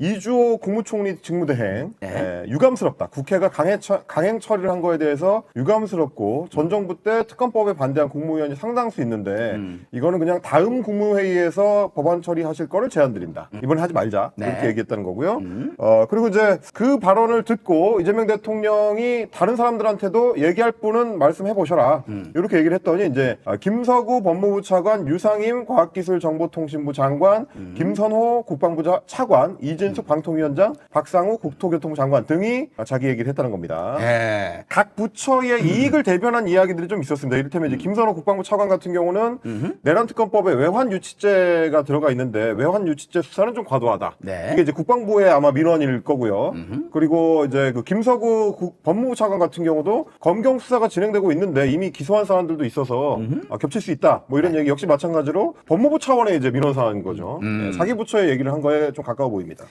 이주호 국무총리 직무대행 네. 예, 유감스럽다. 국회가 강행, 처, 강행 처리를 한 거에 대해서 유감스럽고 전 정부 때 특검법에 반대한 국무위원이 상당수 있는데 음. 이거는 그냥 다음 국무회의에서 법안 처리하실 거를 제안드린다. 이번에 하지 말자. 네. 이렇게 얘기했다는 거고요. 음. 어, 그리고 이제 그 발언을 듣고 이재명 대통령이 다른 사람들한테도 얘기할 분은 말씀해 보셔라. 음. 이렇게 얘기를 했더니 이제 아, 김서구 법무부 차관, 유상임 과학기술정보통신부 장관, 음. 김선호 국방부 자- 차관, 이진 숙 방통위원장, 박상우 국토교통부 장관 등이 자기 얘기를 했다는 겁니다. 예. 각 부처의 이익을 대변한 이야기들이 좀 있었습니다. 이를테면 이제 김선호 국방부 차관 같은 경우는 내란 특검법에 외환 유치죄가 들어가 있는데 외환 유치죄 수사는 좀 과도하다. 네. 이게 이제 국방부의 아마 민원일 거고요. 그리고 이제 그 김서구 국- 법무부 차관 같은 경우도 검경 수사가 진행되고 있는데 이미 기소한 사람들도 있어서 아, 겹칠 수 있다. 뭐 이런 얘기 역시 마찬가지로 법무부 차원의 이제 민원 사안인 거죠. 네, 자기 부처의 얘기를 한 거에 좀 가까워 보입니다.